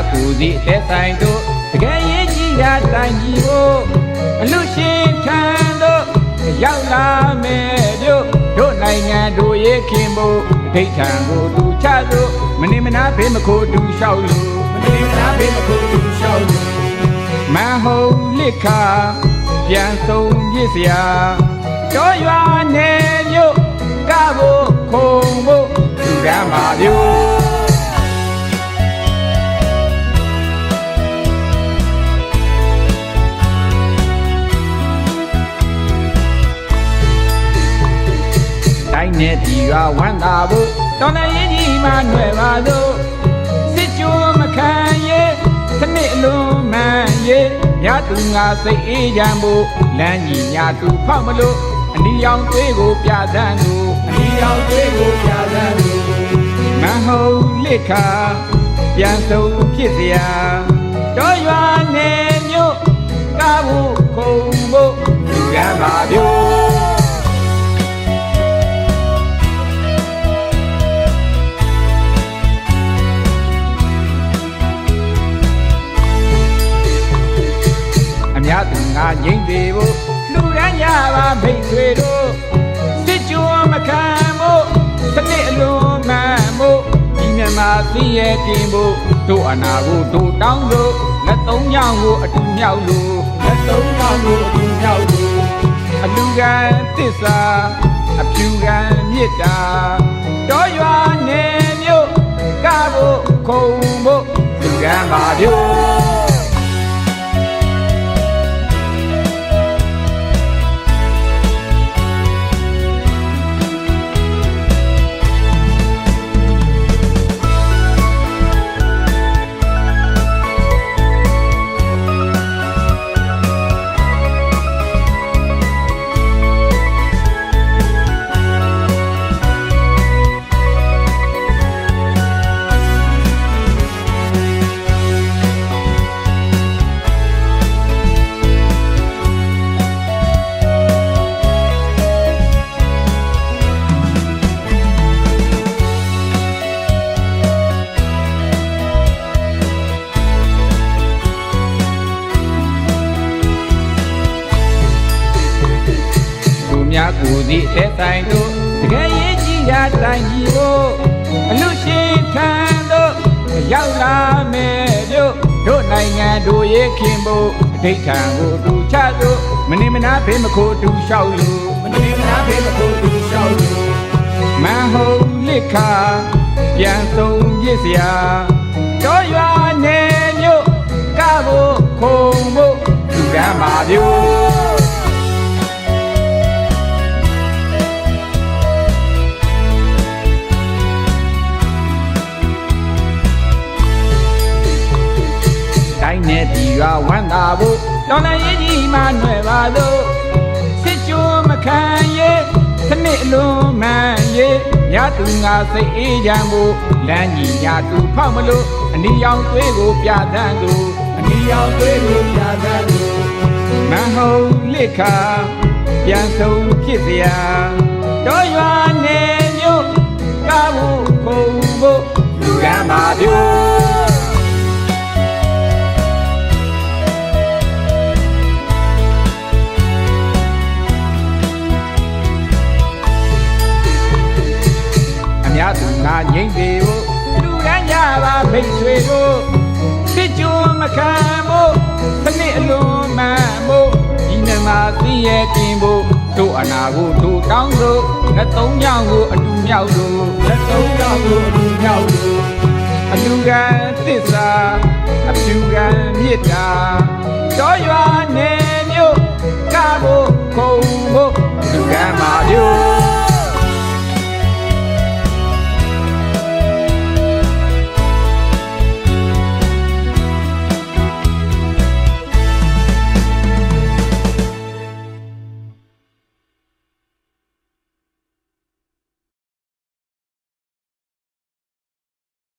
များကိုယ်စီအသက်ဆိုင်တို့တကယ်ရေးကြီးတာတိုင်ကြီးဖို့အလူရှင်ထံတို့ရောက်လာမယ်တို့တို့နိုင်ငံတို့ရဲ့ခင်ဖို့အထိတ်ထံကိုတူချလို့မနေမနာဖေးမခိုးတူလျှောက်လို့မနေမနာဘေးမခုတူရှောက်လို့မဟုံလစ်ခါပြန်ဆုံးပြစ်စရာတော်ရွာနေမြို့ကဖို့ခုံဖို့လူရမ်းပါမျိုး တိုင်းနဲ့ဒီကဝမ်းသာဖို့တော်လည်းရင်ကြီးမှຫນွယ်ပါစို့စစ်ကြိုးမခံရဲ့စနစ်အလုံးမှန်ရဲ့ညသူငါစိတ်အေးချမ်းဖို့လမ်းကြီးညသူဖောက်မလို့အနီရောင်သွေးကိုပြသန်းလို့အနီရောက်သေးကိုပြသန်းလို့မဟုံလက်ခါပြန်ဆုံးဖြစ်စရာတော်ရွာနေမြို့ကဖို့ခုံ ငါငိမ့်သေးဖို့လူရန်ကြပါဖိတ်တွေတို့စစ်ကြုံမခံဖို့စနစ်အလုံးမှန်ဖို့ဒီမြန်မာသိရဲ့ပြင်ဖို့တို့အနာကိုတို့တောင်းလို့လက်သုံးညောင်းကိုအတူမြောက်လို့လက်သုံးပါးကိုအတူမြောက်လို့အလူကံတစ္ဆာအဖြူကံမေတ္တာတောရွာနေမြို့ကဖို့ခုံဖို့လူကံပါမျိုး ကိုယ်စီအသက်ဆိုင်တို့တကယ်ရေးကြီးတာတိုင်ကြီးဖို့အလူရှင်ထံတို့ရောက်လာမယ်တို့တို့နိုင်ငံတို့ရဲ့ခင်ဖို့အထိတ်ထံကိုတူချတို့မနေမနာဖေးမခိုးတူလျှောက်လို့မနေမနာဘေးမခုတူရှောက်လို့မဟုံလက်ခါပြန်ဆုံးပြစ်စရာ နဲ့ဒီကဝမ်းသာဖို့တော်လည်းရေးကြီးမှຫນွယ်ပါစို့စစ်ကြိုးမခံရဲ့စနစ်အလုံးမှန်ရဲ့ညသူငါစိတ်အေးချမ်းဖို့လမ်းကြီးညသူဖောက်မလို့အနီရောင်သွေးကိုပြသန်းသူအနီရောက်သေးကိုပြသန်းလို့မဟုံလက်ခါပြန်ဆုံးဖြစ်စရာတော်ရွာ ငါငိမ့်သေးဖို့လူရန်ကြပါဖိတ်တွေတို့စစ်ကြုံမခံဖို့စနစ်အလုံးမှန်ဖို့ဒီနမသိရဲ့ပြင်ဖို့တို့အနာကိုတို့တောင်းလို့လက်သုံးညောင်းကိုအတူမြောက်လို့လက်သုံးပါးကိုအတူမြောက်လို့အလူကံသစ္စာအဖြူကံမေတ္တာတော်ရွာနေမြို့ကဖို့ခုံ